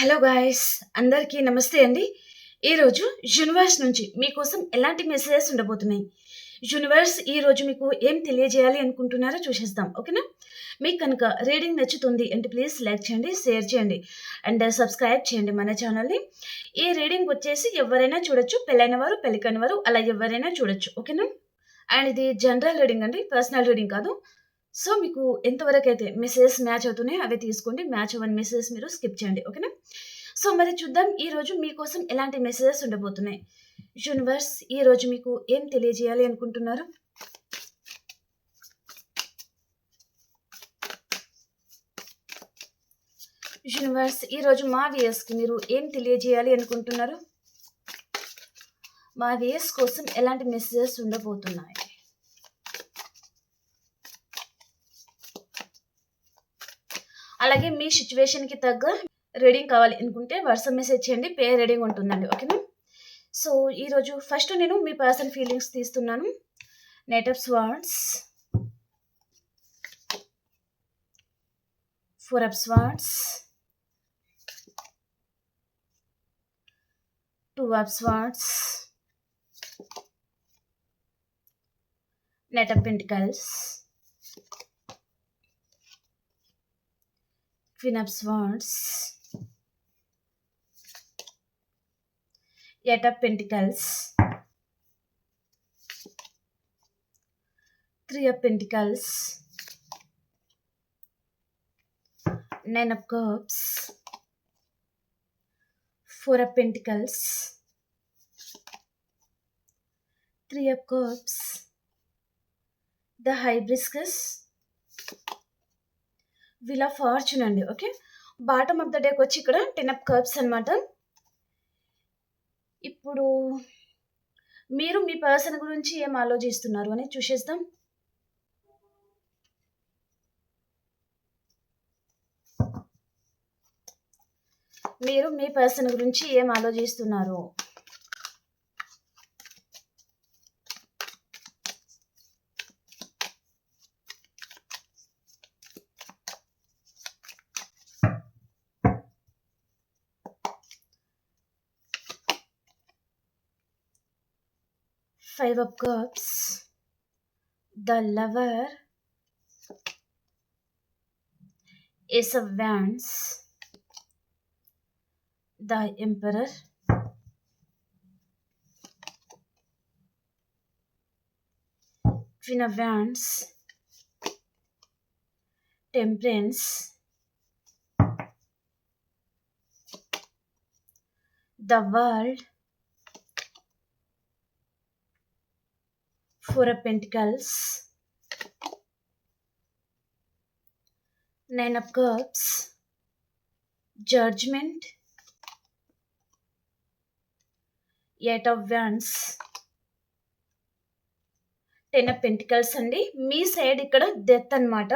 Hello guys అందరికీ నమస్తే అండి. ఈరోజు యూనివర్స్ నుంచి మీకోసం ఎలాంటి మెసేజెస్ ఉండబోతున్నాయి? యూనివర్స్ ఈరోజు మీకు ఏం తెలియజేయాలి అనుకుంటున్నారో చూసేస్తాం ఓకేనా? మీకు కనుక రీడింగ్ నచ్చుతుంది అంటే ప్లీజ్ లైక్ చేయండి షేర్ చేయండి అండ్ సబ్స్క్రైబ్ చేయండి మన ఛానల్ని. ఈ రీడింగ్ వచ్చేసి ఎవరైనా చూడొచ్చు పెళ్ళైన వారు పెళ్ళికైన వారు అలా ఎవరైనా చూడొచ్చు ఓకేనా? అండ్ ఇది జనరల్ రీడింగ్ అండి పర్సనల్ రీడింగ్ కాదు. సో మీకు ఎంతవరకు అయితే మెసేజెస్ మ్యాచ్ అవుతున్నాయో అవి తీసుకోండి. మ్యాచ్ అవ్వని మెసేజెస్ మీరు స్కిప్ చేయండి. ఓకేనా? సో మరి చూద్దాం ఈరోజు మీకోసం ఎలాంటి మెసేజెస్ ఉండబోతున్నాయి? యూనివర్స్ ఈ రోజు మీకు ఏం తెలియజేయాలి అనుకుంటున్నారు? యూనివర్స్ ఈ రోజు మా వియర్స్కి మీరు ఏం తెలియజేయాలి అనుకుంటున్నారు? మా వియర్స్ కోసం ఎలాంటి మెసేజెస్ ఉండబోతున్నాయి? అలాగే మీ సిచ్యువేషన్కి తగ్గ రీడింగ్ కావాలి అనుకుంటే వాట్సాప్ మెసేజ్ చేయండి పే రీడింగ్ ఉంటుందండి ఓకేనా సో ఈరోజు ఫస్ట్ నేను మీ పర్సన్ ఫీలింగ్స్ తీస్తున్నాను. Knight swords four of swords two of swords knight of pentacles Queen of Swords, Eight of Pentacles, Three of Pentacles, Nine of Cups, Four of Pentacles, Three of Cups, the Hibiscus, wheel of fortune అండి okay bottom of the డేకి వచ్చి ఇక్కడ టెన్ అప్ curbs అనమాట ఇప్పుడు మీరు మీ person గురించి ఏం ఆలోచిస్తున్నారు అని చూసేద్దాం. మీరు మీ పర్సన్ గురించి ఏం ఆలోచిస్తున్నారు? Five of Cups, the Lover, Ace of Wands, the Emperor, Queen of Wands, Temperance, the World, four of pentacles nine of Cups, judgement eight of wands ten of pentacles అండి. మీ సైడ్ ఇక్కడ death అనమాట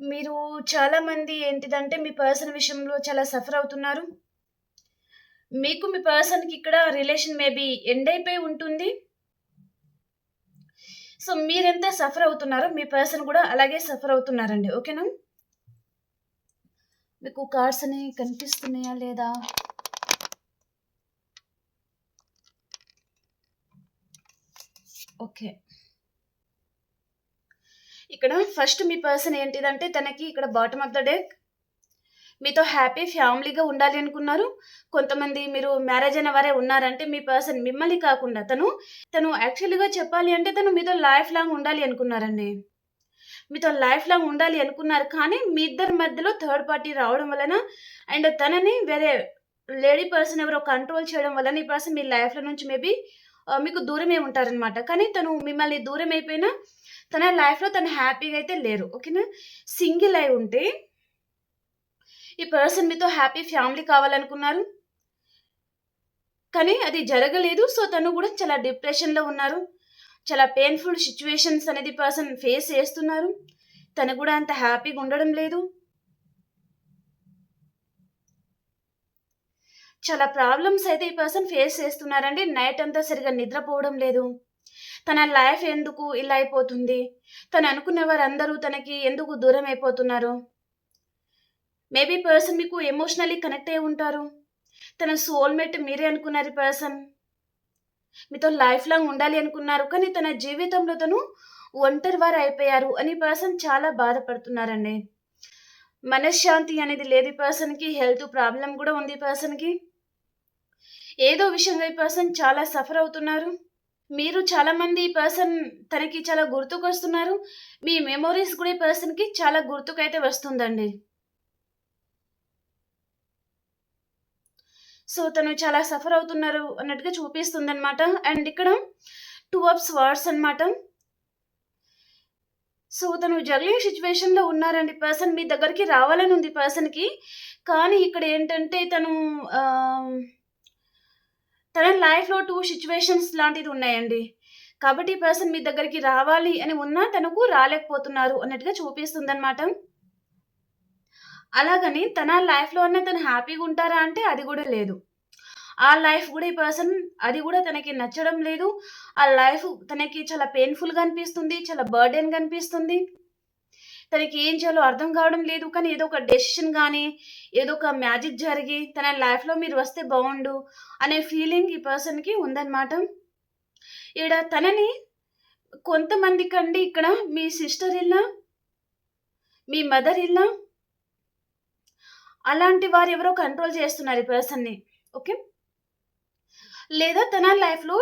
మీరు చాలా మంది ఏంటిదంటే మీ person విషయంలో చాలా సఫర్ అవుతున్నారు. మీకు మీ పర్సన్కి ఇక్కడ రిలేషన్ మేబీ ఎండ్ అయిపోయి ఉంటుంది. సో మీరెంత సఫర్ అవుతున్నారో మీ పర్సన్ కూడా అలాగే సఫర్ అవుతున్నారండి. ఓకేనా మీకు కార్డ్స్ అని కనిపిస్తున్నాయా లేదా? ఓకే ఇక్కడ ఫస్ట్ మీ పర్సన్ ఏంటిదంటే తనకి ఇక్కడ బాటమ్ ఆఫ్ ద డెక్ మీతో హ్యాపీ ఫ్యామిలీగా ఉండాలి అనుకున్నారు. కొంతమంది మీరు మ్యారేజ్ అయిన వారే ఉన్నారంటే మీ పర్సన్ మిమ్మల్ని కాకుండా తను తను యాక్చువల్గా చెప్పాలి అంటే తను మీతో లైఫ్ లాంగ్ ఉండాలి అనుకున్నారండి. మీతో లైఫ్ లాంగ్ ఉండాలి అనుకున్నారు కానీ మీ ఇద్దరి మధ్యలో థర్డ్ పార్టీ రావడం వలన అండ్ తనని వేరే లేడీ పర్సన్ ఎవరో కంట్రోల్ చేయడం వలన ఈ పర్సన్ మీ లైఫ్లో నుంచి మేబీ మీకు దూరమే ఉంటారనమాట కానీ తను మిమ్మల్ని దూరం అయిపోయినా తన లైఫ్లో తను హ్యాపీగా అయితే లేరు. ఓకేనా? సింగిల్ అయి ఉంటే ఈ పర్సన్ మీతో హ్యాపీ ఫ్యామిలీ కావాలనుకున్నారు. కానీ అది జరగలేదు. సో తను కూడా చాలా డిప్రెషన్లో ఉన్నారు. చాలా పెయిన్ఫుల్ సిచ్యువేషన్స్ అనేది పర్సన్ ఫేస్ చేస్తున్నారు. తను కూడా అంత హ్యాపీగా ఉండడం లేదు. చాలా ప్రాబ్లమ్స్ అయితే ఈ పర్సన్ ఫేస్ చేస్తున్నారండి. నైట్ అంతా సరిగా నిద్రపోవడం లేదు. తన లైఫ్ ఎందుకు ఇలా అయిపోతుంది? తను అనుకున్న వారందరూ తనకి ఎందుకు దూరం అయిపోతున్నారు? మేబీ పర్సన్ మీకు ఎమోషనల్లీ కనెక్ట్ అయి ఉంటారు. తన సోల్మేట్ మీరే అనుకున్నారు ఈ పర్సన్. మీతో లైఫ్ లాంగ్ ఉండాలి అనుకున్నారు కానీ తన జీవితంలో తను ఒంటరి వారు అయిపోయారు అని పర్సన్ చాలా బాధపడుతున్నారండి. మనశ్శాంతి అనేది లేదు ఈ పర్సన్కి హెల్త్ ప్రాబ్లం కూడా ఉంది ఈ పర్సన్కి. ఏదో విషయంగా ఈ పర్సన్ చాలా సఫర్ అవుతున్నారు. మీరు చాలా మంది ఈ పర్సన్ తనకి చాలా గుర్తుకు వస్తున్నారు మీ మెమొరీస్ కూడా ఈ పర్సన్కి చాలా గుర్తుకైతే వస్తుందండి. సో తను చాలా సఫర్ అవుతున్నారు అన్నట్టుగా చూపిస్తుంది అనమాట అండ్ ఇక్కడ టూ అప్స్ వర్డ్స్ అనమాట సో తను జగ్లింగ్ సిచ్యువేషన్లో ఉన్నారండి. పర్సన్ మీ దగ్గరికి రావాలని ఉంది పర్సన్కి. కానీ ఇక్కడ ఏంటంటే తను తన లైఫ్లో టూ సిచ్యువేషన్స్ లాంటిది ఉన్నాయండి. కాబట్టి ఈ పర్సన్ మీ దగ్గరికి రావాలి అని ఉన్నా తనకు రాలేకపోతున్నారు అన్నట్టుగా చూపిస్తుంది అనమాట అలాగని తన లైఫ్లోనే తను హ్యాపీగా ఉంటారా అంటే అది కూడా లేదు. ఆ లైఫ్ కూడా ఈ పర్సన్ అది కూడా తనకి నచ్చడం లేదు. ఆ లైఫ్ తనకి చాలా పెయిన్ఫుల్గా అనిపిస్తుంది చాలా బర్డెన్ అనిపిస్తుంది తనకి ఏం చేయాలో అర్థం కావడం లేదు కానీ ఏదో ఒక డెసిషన్ కానీ ఏదో ఒక మ్యాజిక్ జరిగి తన లైఫ్లో మీరు వస్తే బాగుండు అనే ఫీలింగ్ ఈ పర్సన్కి ఉందన్నమాట. ఇక్కడ తనని కొంతమంది కండి ఇక్కడ మీ సిస్టర్ ఇల్లా మీ మదర్ ఇల్లా అలాంటి వారు ఎవరో కంట్రోల్ చేస్తున్నారు ఈ పర్సన్ని ఓకే లేదా తన లైఫ్లో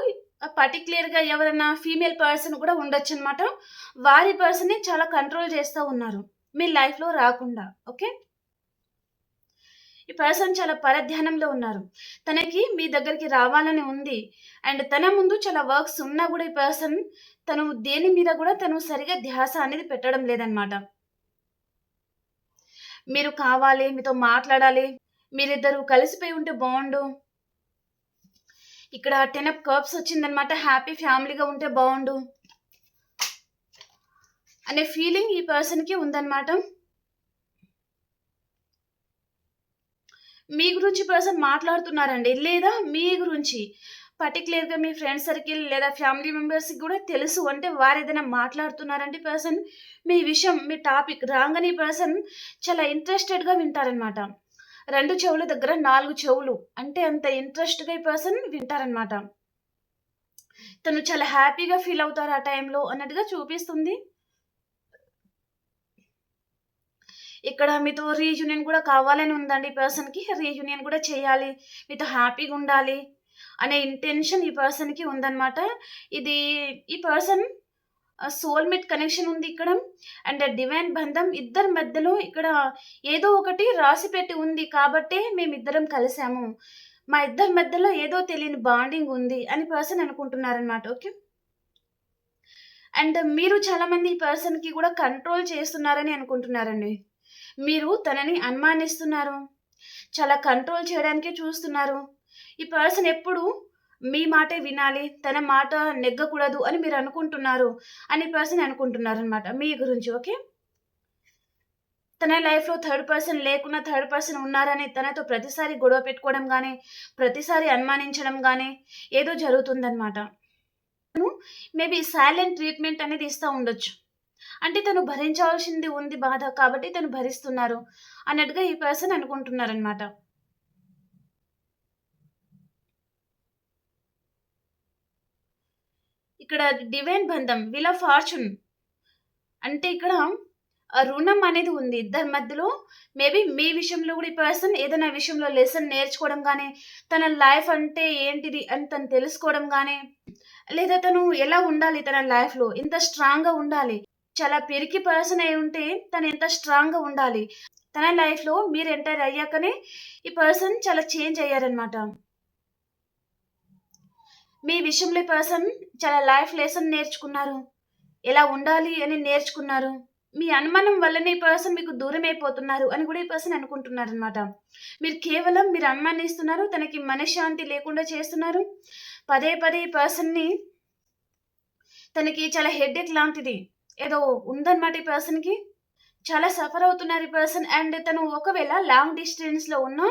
పర్టిక్యులర్గా ఎవరైనా ఫీమేల్ పర్సన్ కూడా ఉండొచ్చు అనమాట వారి పర్సన్ని చాలా కంట్రోల్ చేస్తూ ఉన్నారు. మీ లైఫ్లో రాకుండా. ఓకే ఈ పర్సన్ చాలా పరధ్యానంలో ఉన్నారు. తనకి మీ దగ్గరికి రావాలని ఉంది. అండ్ తన ముందు చాలా వర్క్స్ ఉన్నా కూడా ఈ పర్సన్ తను దేని మీద కూడా తను సరిగా ధ్యాస అనేది పెట్టడం లేదనమాట మీరు కావాలి మీతో మాట్లాడాలి మీరిద్దరు కలిసిపోయి ఉంటే బాగుండు. ఇక్కడ టెన్ అప్ కర్బ్స్ వచ్చిందనమాట హ్యాపీ ఫ్యామిలీగా ఉంటే బాగుండు. అనే ఫీలింగ్ ఈ పర్సన్కి ఉందన్నమాట. మీ గురించి పర్సన్ మాట్లాడుతున్నారండి. లేదా మీ గురించి? పర్టికులర్గా మీ ఫ్రెండ్ సర్కిల్ లేదా ఫ్యామిలీ మెంబర్స్కి కూడా తెలుసు అంటే వారు ఏదైనా మాట్లాడుతున్నారంటే పర్సన్ మీ విషయం మీ టాపిక్ రాగానే పర్సన్ చాలా ఇంట్రెస్టెడ్గా వింటారనమాట రెండు చెవుల దగ్గర నాలుగు చెవులు అంటే అంత ఇంట్రెస్ట్గా ఈ పర్సన్ వింటారనమాట తను చాలా హ్యాపీగా ఫీల్ అవుతారు ఆ టైంలో అన్నట్టుగా చూపిస్తుంది. ఇక్కడ మీతో రీయూనియన్ కూడా కావాలని ఉందండి ఈ పర్సన్కి రీయూనియన్ కూడా చేయాలి. మీతో హ్యాపీగా ఉండాలి. అనే ఇంటెన్షన్ ఈ పర్సన్కి ఉందన్నమాట. ఇది ఈ పర్సన్ సోల్మేట్ కనెక్షన్ ఉంది ఇక్కడ. అండ్ డివైన్ బంధం ఇద్దరి మధ్యలో ఇక్కడ ఏదో ఒకటి రాసి పెట్టి ఉంది కాబట్టే మేమిద్దరం కలిసాము. మా ఇద్దరి మధ్యలో ఏదో తెలియని బాండింగ్ ఉంది అని పర్సన్ అనుకుంటున్నారనమాట ఓకే? అండ్ మీరు చాలామంది ఈ పర్సన్కి కూడా కంట్రోల్ చేస్తున్నారని అనుకుంటున్నారండి. మీరు తనని అనుమానిస్తున్నారు. చాలా కంట్రోల్ చేయడానికే చూస్తున్నారు. ఈ పర్సన్ ఎప్పుడు మీ మాటే వినాలి తన మాట నెగ్గకూడదు అని మీరు అనుకుంటున్నారు అని పర్సన్ అనుకుంటున్నారు అనమాట మీ గురించి ఓకే? తన లైఫ్లో థర్డ్ పర్సన్ లేకున్నా థర్డ్ పర్సన్ ఉన్నారని తనతో ప్రతిసారి గొడవ పెట్టుకోవడం కానీ ప్రతిసారి అనుమానించడం కానీ ఏదో జరుగుతుందన్నమాట. మేబీ సైలెంట్ ట్రీట్మెంట్ అనేది ఇస్తూ ఉండొచ్చు. అంటే తను భరించాల్సింది ఉంది బాధ కాబట్టి తను భరిస్తున్నారు అన్నట్టుగా ఈ పర్సన్ అనుకుంటున్నారనమాట ఇక్కడ డివైన్ బంధం విల్ ఆఫ్ ఫార్చ్యూన్ అంటే ఇక్కడ రుణం అనేది ఉంది. ఇద్దరి మధ్యలో మేబీ మీ విషయంలో కూడా ఈ పర్సన్ ఏదైనా విషయంలో లెసన్ నేర్చుకోవడం కానీ తన లైఫ్ అంటే ఏంటిది అని తను తెలుసుకోవడం కానీ లేదా తను ఎలా ఉండాలి తన లైఫ్లో ఎంత స్ట్రాంగ్గా ఉండాలి. చాలా పెరిగి పర్సన్ అయి ఉంటే తను ఎంత స్ట్రాంగ్గా ఉండాలి. తన లైఫ్లో మీరు ఎంటర్ అయ్యాకనే ఈ పర్సన్ చాలా చేంజ్ అయ్యారనమాట మీ విషయంలో పర్సన్ చాలా లైఫ్ లెసన్ నేర్చుకున్నారు. ఎలా ఉండాలి అని నేర్చుకున్నారు. మీ అనుమానం వల్లనే ఈ పర్సన్ మీకు దూరం అయిపోతున్నారు అని కూడా ఈ పర్సన్ అనుకుంటున్నారు అనమాట మీరు కేవలం మీరు అనుమానిస్తున్నారు తనకి మనశ్శాంతి లేకుండా చేస్తున్నారు. పదే పదే ఈ పర్సన్ని తనకి చాలా హెడ్ఏక్ లాంటిది ఏదో ఉందన్నమాట ఈ పర్సన్కి. చాలా సఫర్ అవుతున్నారు ఈ పర్సన్ అండ్ తను ఒకవేళ లాంగ్ డిస్టెన్స్లో ఉన్నా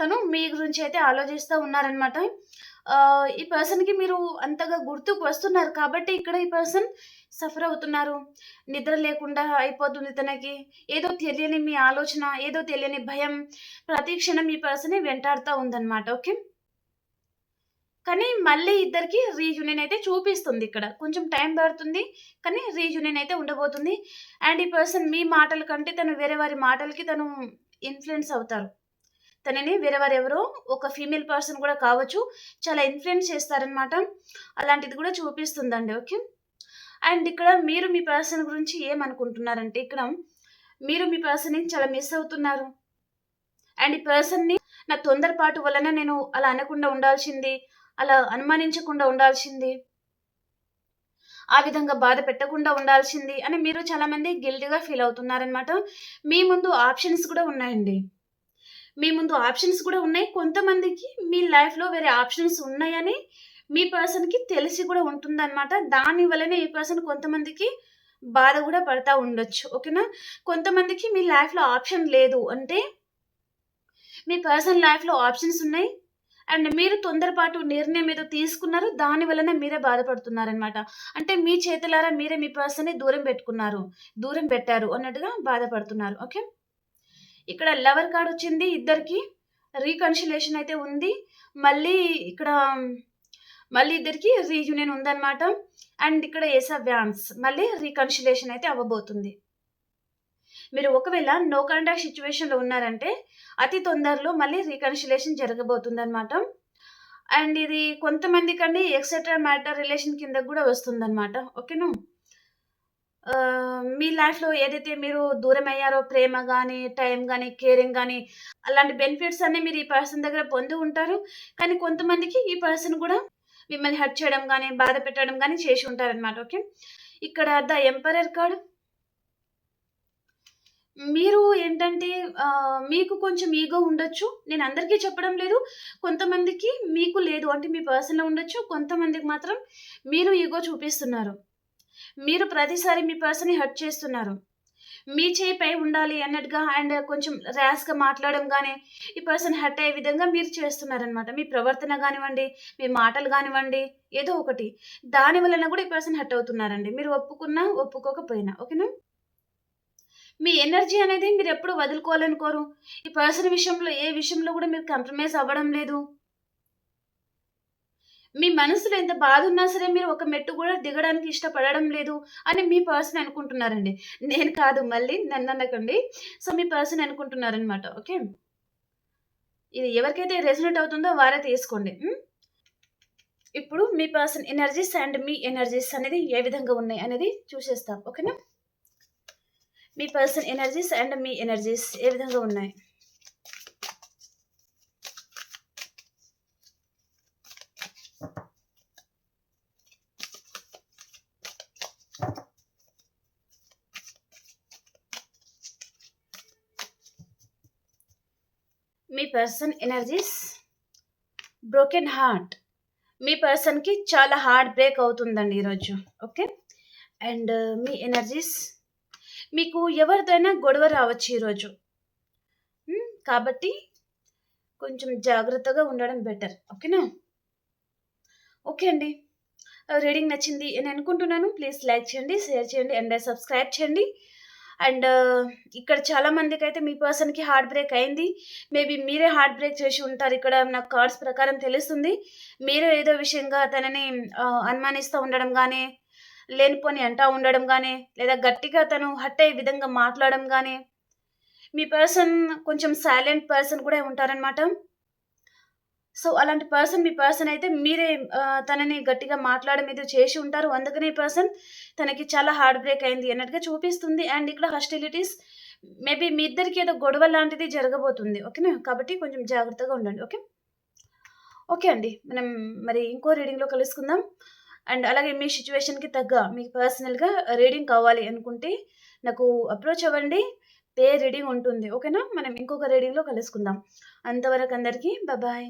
తను మీ గురించి అయితే ఆలోచిస్తూ ఉన్నారనమాట ఈ పర్సన్కి మీరు అంతగా గుర్తుకు వస్తున్నారు కాబట్టి ఇక్కడ ఈ పర్సన్ సఫర్ అవుతున్నారు. నిద్ర లేకుండా అయిపోతుంది తనకి. ఏదో తెలియని మీ ఆలోచన ఏదో తెలియని భయం ప్రతి క్షణం మీ పర్సన్ వెంటాడుతూ ఉందన్నమాట ఓకే? కానీ మళ్ళీ ఇద్దరికి రీయూనియన్ అయితే చూపిస్తుంది ఇక్కడ. కొంచెం టైం పడుతుంది కానీ రీయూనియన్ అయితే ఉండబోతుంది. అండ్ ఈ పర్సన్ మీ మాటల కంటే తను వేరే వారి మాటలకి తను ఇన్ఫ్లుయెన్స్ అవుతారు. తనని వేరే ఒక ఫీమేల్ పర్సన్ కూడా కావచ్చు చాలా ఇన్ఫ్లుయెన్స్ చేస్తారనమాట అలాంటిది కూడా చూపిస్తుందండి ఓకే అండ్ ఇక్కడ మీరు మీ పర్సన్ గురించి ఏమనుకుంటున్నారంటే ఇక్కడ మీరు మీ పర్సన్ని చాలా మిస్ అవుతున్నారు. అండ్ ఈ పర్సన్ని నా తొందరపాటు వలన నేను అలా అనకుండా ఉండాల్సింది అలా అనుమానించకుండా ఉండాల్సింది ఆ విధంగా బాధ పెట్టకుండా ఉండాల్సింది అని మీరు చాలామంది గిల్టీగా ఫీల్ అవుతున్నారనమాట మీ ముందు ఆప్షన్స్ కూడా ఉన్నాయండి. మీ ముందు ఆప్షన్స్ కూడా ఉన్నాయి. కొంతమందికి మీ లైఫ్లో వేరే ఆప్షన్స్ ఉన్నాయని మీ పర్సన్కి తెలిసి కూడా ఉంటుందన్నమాట. దాని వల్లనే ఈ పర్సన్ కొంతమందికి బాధ కూడా పడతా ఉండొచ్చు. ఓకేనా? కొంతమందికి మీ లైఫ్లో ఆప్షన్ లేదు అంటే మీ పర్సన్ లైఫ్లో ఆప్షన్స్ ఉన్నాయి. అండ్ మీరు తొందరపాటు నిర్ణయం ఏదో తీసుకున్నారు. దాని వలన మీరే బాధపడుతున్నారనమాట అంటే మీ చేతులారా మీరే మీ పర్సన్ని దూరం పెట్టుకున్నారు. దూరం పెట్టారు అన్నట్టుగా బాధపడుతున్నారు. ఓకే? ఇక్కడ లవర్ కార్డ్ వచ్చింది ఇద్దరికి. రీకన్సిలేషన్ అయితే ఉంది. మళ్ళీ ఇక్కడ మళ్ళీ ఇద్దరికి రీయూనియన్ ఉందన్నమాట. అండ్ ఇక్కడ ఏసా వ్యాన్స్ మళ్ళీ రీకన్సిలేషన్ అయితే అవ్వబోతుంది. మీరు ఒకవేళ నో కాంటాక్ట్ సిచ్యువేషన్లో ఉన్నారంటే అతి తొందరలో మళ్ళీ రీకన్సిలేషన్ జరగబోతుంది అనమాట అండ్ ఇది కొంతమంది కంటే ఎక్సెట్రా మ్యాటర్ రిలేషన్ కింద కూడా వస్తుందన్నమాట. ఓకేనా? మీ లైఫ్లో ఏదైతే మీరు దూరం అయ్యారో ప్రేమ కానీ టైం కానీ కేరింగ్ కానీ అలాంటి బెనిఫిట్స్ అన్నీ మీరు ఈ పర్సన్ దగ్గర పొంది ఉంటారు. కానీ కొంతమందికి ఈ పర్సన్ కూడా మిమ్మల్ని హర్ట్ చేయడం కానీ బాధ పెట్టడం కానీ చేసి ఉంటారనమాట ఓకే ఇక్కడ ద ఎంపరర్ కార్డ్ మీరు ఏంటంటే మీకు కొంచెం ఈగో ఉండొచ్చు. నేను అందరికీ చెప్పడం లేదు. కొంతమందికి మీకు లేదు. అంటే మీ పర్సన్లో ఉండొచ్చు. కొంతమందికి మాత్రం మీరు ఈగో చూపిస్తున్నారు. మీరు ప్రతిసారి మీ పర్సన్ని హర్ట్ చేస్తున్నారు. మీ చేయిపై ఉండాలి అన్నట్టుగా అండ్ కొంచెం ర్యాష్గా మాట్లాడడం కానీ ఈ పర్సన్ హర్ట్ అయ్యే విధంగా మీరు చేస్తున్నారనమాట మీ ప్రవర్తన కానివ్వండి మీ మాటలు కానివ్వండి ఏదో ఒకటి. దాని వలన కూడా ఈ పర్సన్ హర్ట్ అవుతున్నారండి. మీరు ఒప్పుకున్నా ఒప్పుకోకపోయినా. ఓకేనా? మీ ఎనర్జీ అనేది మీరు ఎప్పుడు వదులుకోవాలనుకోరు. ఈ పర్సన్ విషయంలో ఏ విషయంలో కూడా మీరు కంప్రమైజ్ అవ్వడం లేదు. మీ మనసులో ఎంత బాధ ఉన్నా సరే మీరు ఒక మెట్టు కూడా దిగడానికి ఇష్టపడడం లేదు అని మీ పర్సన్ అనుకుంటున్నారండి. నేను కాదు మళ్ళీ నన్ను అనకండి. సో మీ పర్సన్ అనుకుంటున్నారనమాట ఓకే? ఇది ఎవరికైతే రెసినెంట్ అవుతుందో వారే తీసుకోండి. ఇప్పుడు మీ పర్సన్ ఎనర్జీస్ అండ్ మీ ఎనర్జీస్ అనేది ఏ విధంగా ఉన్నాయి అనేది చూసేస్తాం. ఓకేనా? మీ పర్సన్ ఎనర్జీస్ అండ్ మీ ఎనర్జీస్ ఏ విధంగా ఉన్నాయి? మీ పర్సన్ ఎనర్జీస్ బ్రోకెన్ హార్ట్ మీ పర్సన్కి చాలా హార్ట్ బ్రేక్ అవుతుందండి ఈరోజు. ఓకే అండ్ uh, మీ ఎనర్జీస్ మీకు ఎవరిదైనా గొడవ రావచ్చు ఈరోజు. Hmm? కాబట్టి కొంచెం జాగ్రత్తగా ఉండడం బెటర్ ఓకేనా ఓకే అండి. Uh, రీడింగ్ నచ్చింది అని అనుకుంటున్నాను. ప్లీజ్ లైక్ చేయండి షేర్ చేయండి అండ్ సబ్స్క్రైబ్ చేయండి. అండ్ ఇక్కడ చాలా మందికి అయితే మీ పర్సన్కి హార్ట్ బ్రేక్ అయింది. మేబీ మీరే హార్ట్ బ్రేక్ చేసి ఉంటారు. ఇక్కడ నాకు కార్డ్స్ ప్రకారం తెలుస్తుంది. మీరే ఏదో విషయంగా తనని అనుమానిస్తూ ఉండడం కానీ లేనిపోని అంటా ఉండడం కానీ లేదా గట్టిగా తను హట్ అయ్యే విధంగా మాట్లాడడం కానీ మీ పర్సన్ కొంచెం సైలెంట్ పర్సన్ కూడా ఉంటారనమాట సో అలాంటి పర్సన్ మీ పర్సన్ అయితే మీరే తనని గట్టిగా మాట్లాడడం ఏదో చేసి ఉంటారు. అందుకనే ఈ పర్సన్ తనకి చాలా హార్ట్ బ్రేక్ అయింది అన్నట్టుగా చూపిస్తుంది. అండ్ ఇక్కడ హాస్టిలిటీస్ మేబీ మీ ఇద్దరికి ఏదో గొడవ లాంటిది జరగబోతుంది. ఓకేనా? కాబట్టి కొంచెం జాగ్రత్తగా ఉండండి. ఓకే? ఓకే అండి. మనం మరి ఇంకో రీడింగ్లో కలుసుకుందాం. అండ్ అలాగే మీ సిచ్యువేషన్కి తగ్గ మీకు పర్సనల్గా రీడింగ్ కావాలి అనుకుంటే నాకు అప్రోచ్ అవ్వండి. పే రీడింగ్ ఉంటుంది. ఓకేనా? మనం ఇంకొక రీడింగ్లో కలుసుకుందాం. అంతవరకు అందరికీ బాయ్